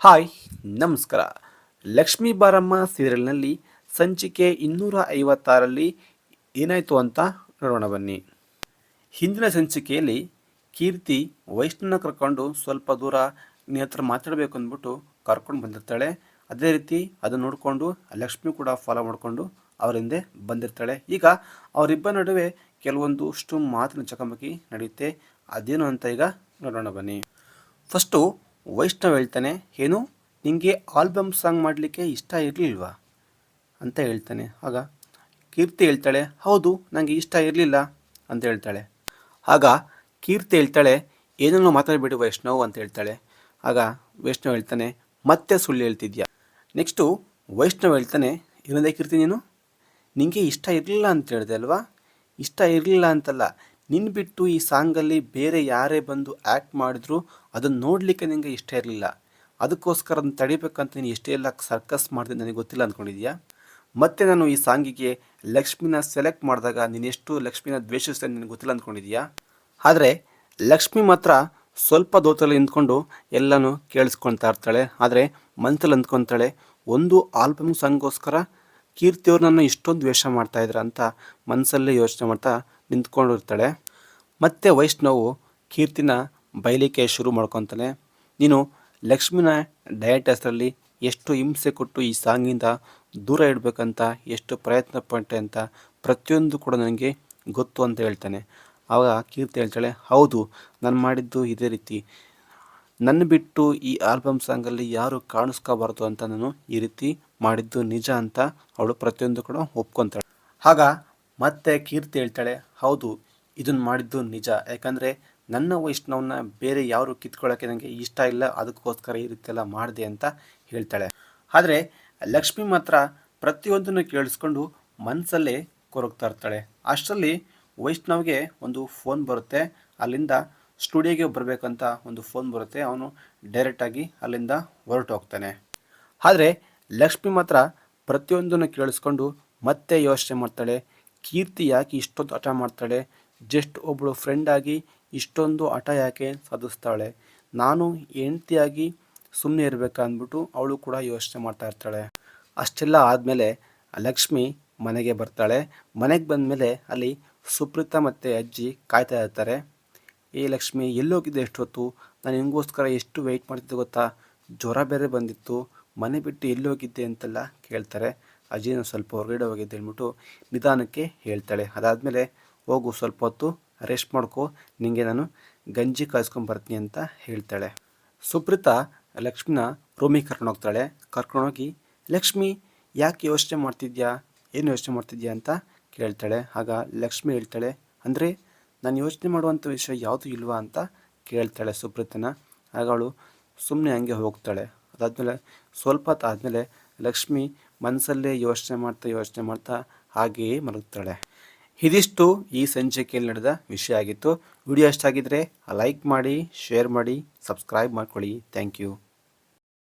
Hi, ನಮಸ್ಕಾರ. ಲಕ್ಷ್ಮೀ ಬಾರಮ್ಮ ಸೀರಿಯಲ್ನಲ್ಲಿ ಸಂಚಿಕೆ ಇನ್ನೂರ ಐವತ್ತಾರಲ್ಲಿ ಏನಾಯಿತು ಅಂತ ನೋಡೋಣ ಬನ್ನಿ. ಹಿಂದಿನ ಸಂಚಿಕೆಯಲ್ಲಿ ಕೀರ್ತಿ ವೈಷ್ಣವನ ಕರ್ಕೊಂಡು ಸ್ವಲ್ಪ ದೂರ ನಿನ್ನ ಹತ್ರ ಮಾತಾಡಬೇಕು ಅಂದ್ಬಿಟ್ಟು ಕರ್ಕೊಂಡು ಬಂದಿರ್ತಾಳೆ. ಅದೇ ರೀತಿ ಅದನ್ನು ನೋಡಿಕೊಂಡು ಲಕ್ಷ್ಮಿ ಕೂಡ ಫಾಲೋ ಮಾಡಿಕೊಂಡು ಅವರ ಹಿಂದೆ ಬಂದಿರ್ತಾಳೆ. ಈಗ ಅವರಿಬ್ಬರ ನಡುವೆ ಕೆಲವೊಂದು ಅಷ್ಟು ಮಾತಿನ ಚಕಮಕಿ ನಡೆಯುತ್ತೆ. ಅದೇನು ಅಂತ ಈಗ ನೋಡೋಣ ಬನ್ನಿ. ಫಸ್ಟು ವೈಷ್ಣವ್ ಹೇಳ್ತಾನೆ, ಏನು? ನಿಮಗೆ ಆಲ್ಬಮ್ ಸಾಂಗ್ ಮಾಡಲಿಕ್ಕೆ ಇಷ್ಟ ಇರಲಿಲ್ವಾ? ಅಂತ ಹೇಳ್ತಾನೆ. ಆಗ ಕೀರ್ತಿ ಹೇಳ್ತಾಳೆ, ಹೌದು ನನಗೆ ಇಷ್ಟ ಇರಲಿಲ್ಲ, ಅಂತ ಹೇಳ್ತಾಳೆ. ಆಗ ಕೀರ್ತಿ ಹೇಳ್ತಾಳೆ, ಏನನ್ನು ಮಾತಾಡಬೇಡಿ ವೈಷ್ಣವ್, ಅಂತ ಹೇಳ್ತಾಳೆ. ಆಗ ವೈಷ್ಣವ್ ಹೇಳ್ತಾನೆ, ಮತ್ತೆ ಸುಳ್ಳು ಹೇಳ್ತಿದ್ಯಾ? ನೆಕ್ಸ್ಟು ವೈಷ್ಣವ್ ಹೇಳ್ತಾನೆ, ಏನಂದೇ ಕೀರ್ತಿ ನೀನು? ನಿನಗೆ ಇಷ್ಟ ಇರಲಿಲ್ಲ ಅಂತ ಹೇಳಿದೆ ಅಲ್ವಾ? ಇಷ್ಟ ಇರಲಿಲ್ಲ ಅಂತಲ್ಲ ನಿನ್ನ ಬಿಟ್ಟು ಈ ಸಾಂಗಲ್ಲಿ ಬೇರೆ ಯಾರೇ ಬಂದು ಆ್ಯಕ್ಟ್ ಮಾಡಿದ್ರು ಅದನ್ನು ನೋಡಲಿಕ್ಕೆ ನಿನಗೆ ಇಷ್ಟ ಇರಲಿಲ್ಲ. ಅದಕ್ಕೋಸ್ಕರ ಅದನ್ನು ತಡಿಬೇಕಂತ ನೀನು ಎಷ್ಟೇ ಎಲ್ಲ ಸರ್ಕಸ್ ಮಾಡಿದೆ ನನಗೆ ಗೊತ್ತಿಲ್ಲ ಅಂದ್ಕೊಂಡಿದ್ಯಾ ಮತ್ತೆ ನಾನು ಈ ಸಾಂಗಿಗೆ ಲಕ್ಷ್ಮಿನ ಸೆಲೆಕ್ಟ್ ಮಾಡಿದಾಗ ನೀನೆಷ್ಟು ಲಕ್ಷ್ಮಿನ ದ್ವೇಷಿಸ್ತೆ ನಿನಗೆ ಗೊತ್ತಿಲ್ಲ ಅಂದ್ಕೊಂಡಿದ್ಯಾ ಆದರೆ ಲಕ್ಷ್ಮಿ ಮಾತ್ರ ಸ್ವಲ್ಪ ದೋತಲ್ಲಿ ನಿಂತ್ಕೊಂಡು ಎಲ್ಲನೂ ಕೇಳಿಸ್ಕೊಳ್ತಾ ಇರ್ತಾಳೆ. ಆದರೆ ಮನಸ್ಸಲ್ಲಿ ಅಂದ್ಕೊತಾಳೆ, ಒಂದು ಆಲ್ಬಮ್ ಸಾಂಗ್ಗೋಸ್ಕರ ಕೀರ್ತಿಯವ್ರು ನನ್ನ ಇಷ್ಟೊಂದು ದ್ವೇಷ ಮಾಡ್ತಾ ಇದ್ರ ಅಂತ ಮನಸ್ಸಲ್ಲೇ ಯೋಚನೆ ಮಾಡ್ತಾ ನಿಂತ್ಕೊಂಡಿರ್ತಾಳೆ. ಮತ್ತೆ ವೈಷ್ಣವು ಕೀರ್ತಿನ ಬಯಲಿಕೆ ಶುರು ಮಾಡ್ಕೊತಾನೆ. ನೀನು ಲಕ್ಷ್ಮಿನ ಡಯಟ್ ಹೆಸರಲ್ಲಿ ಎಷ್ಟು ಹಿಂಸೆ ಕೊಟ್ಟು ಈ ಸಾಂಗಿಂದ ದೂರ ಇಡಬೇಕಂತ, ಎಷ್ಟು ಪ್ರಯತ್ನ ಪಟ್ಟೆ ಅಂತ ಪ್ರತಿಯೊಂದು ಕೂಡ ನನಗೆ ಗೊತ್ತು ಅಂತ ಹೇಳ್ತಾನೆ. ಆವಾಗ ಕೀರ್ತಿ ಹೇಳ್ತಾಳೆ, ಹೌದು, ನಾನು ಮಾಡಿದ್ದು ಇದೇ ರೀತಿ. ನನ್ನ ಬಿಟ್ಟು ಈ ಆಲ್ಬಮ್ ಸಾಂಗಲ್ಲಿ ಯಾರು ಕಾಣಿಸ್ಕೋಬಾರ್ದು ಅಂತ ನಾನು ಈ ರೀತಿ ಮಾಡಿದ್ದು ನಿಜ ಅಂತ ಅವಳು ಪ್ರತಿಯೊಂದು ಕೂಡ ಒಪ್ಕೊತಾಳೆ. ಆಗ ಮತ್ತೆ ಕೀರ್ತಿ ಹೇಳ್ತಾಳೆ, ಹೌದು ಇದನ್ನು ಮಾಡಿದ್ದು ನಿಜ. ಯಾಕಂದರೆ ನನ್ನ ವೈಷ್ಣವನ್ನ ಬೇರೆ ಯಾರು ಕಿತ್ಕೊಳ್ಳೋಕ್ಕೆ ನನಗೆ ಇಷ್ಟ ಇಲ್ಲ, ಅದಕ್ಕೋಸ್ಕರ ಈ ರೀತಿಯೆಲ್ಲ ಮಾಡಿದೆ ಅಂತ ಹೇಳ್ತಾಳೆ. ಆದರೆ ಲಕ್ಷ್ಮಿ ಮಾತ್ರ ಪ್ರತಿಯೊಂದನ್ನು ಕೇಳಿಸ್ಕೊಂಡು ಮನಸ್ಸಲ್ಲೇ ಕೊರಗ್ತಾ ಇರ್ತಾಳೆ. ಅಷ್ಟರಲ್ಲಿ ವೈಷ್ಣವ್ಗೆ ಒಂದು ಫೋನ್ ಬರುತ್ತೆ. ಅಲ್ಲಿಂದ ಸ್ಟುಡಿಯೋಗೆ ಬರಬೇಕಂತ ಒಂದು ಫೋನ್ ಬರುತ್ತೆ. ಅವನು ಡೈರೆಕ್ಟಾಗಿ ಅಲ್ಲಿಂದ ಹೊರಟು ಹೋಗ್ತಾನೆ. ಆದರೆ ಲಕ್ಷ್ಮಿ ಮಾತ್ರ ಪ್ರತಿಯೊಂದನ್ನು ಕೇಳಿಸ್ಕೊಂಡು ಮತ್ತೆ ಯೋಚನೆ ಮಾಡ್ತಾಳೆ. ಕೀರ್ತಿ ಯಾಕೆ ಇಷ್ಟೊಂದು ಹಠ ಮಾಡ್ತಾಳೆ. ಜಸ್ಟ್ ಒಬ್ಬಳು ಫ್ರೆಂಡಾಗಿ ಇಷ್ಟೊಂದು ಹಠ ಯಾಕೆ ಸಾಧಿಸ್ತಾಳೆ? ನಾನು ಹೆಂಡ್ತಿಯಾಗಿ ಸುಮ್ಮನೆ ಇರಬೇಕಂದ್ಬಿಟ್ಟು ಅವಳು ಕೂಡ ಯೋಚನೆ ಮಾಡ್ತಾ ಇರ್ತಾಳೆ. ಅಷ್ಟೆಲ್ಲ ಆದಮೇಲೆ ಲಕ್ಷ್ಮಿ ಮನೆಗೆ ಬರ್ತಾಳೆ. ಮನೆಗೆ ಬಂದಮೇಲೆ ಅಲ್ಲಿ ಸುಪ್ರೀತಾ ಮತ್ತು ಅಜ್ಜಿ ಕಾಯ್ತಾ ಇರ್ತಾರೆ. ಏ ಲಕ್ಷ್ಮಿ ಎಲ್ಲೋಗಿದ್ದೆ ಎಷ್ಟೊತ್ತು? ನಾನು ನಿಮಗೋಸ್ಕರ ಎಷ್ಟು ವೆಯ್ಟ್ ಮಾಡ್ತಿದ್ದೆ ಗೊತ್ತಾ? ಜ್ವರ ಬೇರೆ ಬಂದಿತ್ತು. ಮನೆ ಬಿಟ್ಟು ಎಲ್ಲೋಗಿದ್ದೆ ಅಂತೆಲ್ಲ ಕೇಳ್ತಾರೆ. ಅಜ್ಜಿನ ಸ್ವಲ್ಪ ಹೊರಗಡೆ ಹೋಗಿದ್ದೆ ಹೇಳ್ಬಿಟ್ಟು ನಿಧಾನಕ್ಕೆ ಹೇಳ್ತಾಳೆ. ಅದಾದಮೇಲೆ ಹೋಗು ಸ್ವಲ್ಪ ಹೊತ್ತು ರೆಸ್ಟ್ ಮಾಡ್ಕೊ ನಿನಗೆ ನಾನು ಗಂಜಿ ಕಾಯಿಸ್ಕೊಂಬರ್ತೀನಿ ಅಂತ ಹೇಳ್ತಾಳೆ. ಸುಪ್ರೀತಾ ಲಕ್ಷ್ಮಿನ ರೂಮಿಗೆ ಕರ್ಕೊಂಡೋಗ್ತಾಳೆ ಕರ್ಕೊಂಡೋಗಿ ಲಕ್ಷ್ಮಿ, ಯಾಕೆ ಯೋಚನೆ ಮಾಡ್ತಿದ್ಯಾ? ಏನು ಯೋಚನೆ ಮಾಡ್ತಿದ್ಯಾ? ಅಂತ ಕೇಳ್ತಾಳೆ. ಆಗ ಲಕ್ಷ್ಮಿ ಹೇಳ್ತಾಳೆ, ಅಂದರೆ ನಾನು ಯೋಚನೆ ಮಾಡುವಂಥ ವಿಷಯ ಯಾವುದು ಇಲ್ವಾ? ಅಂತ ಕೇಳ್ತಾಳೆ ಸುಪ್ರೀತನ. ಆಗ ಅವಳು ಸುಮ್ಮನೆ ಹಂಗೆ ಹೋಗ್ತಾಳೆ. ಅದಾದಮೇಲೆ ಸ್ವಲ್ಪ ಹೊತ್ತು ಆದಮೇಲೆ ಲಕ್ಷ್ಮಿ ಮನಸ್ಸಲ್ಲೇ ಯೋಚನೆ ಮಾಡ್ತಾ ಯೋಚನೆ ಮಾಡ್ತಾ ಹಾಗೆಯೇ ಮಲಗ್ತಾಳೆ. ಇದಿಷ್ಟು ಈ ಸಂಚಿಕೆಯಲ್ಲಿ ನಡೆದ ವಿಷಯ ಆಗಿತ್ತು. ವಿಡಿಯೋ ಇಷ್ಟ ಆಗಿದ್ದರೆ ಲೈಕ್ ಮಾಡಿ, ಶೇರ್ ಮಾಡಿ, ಸಬ್ಸ್ಕ್ರೈಬ್ ಮಾಡ್ಕೊಳ್ಳಿ. Thank you.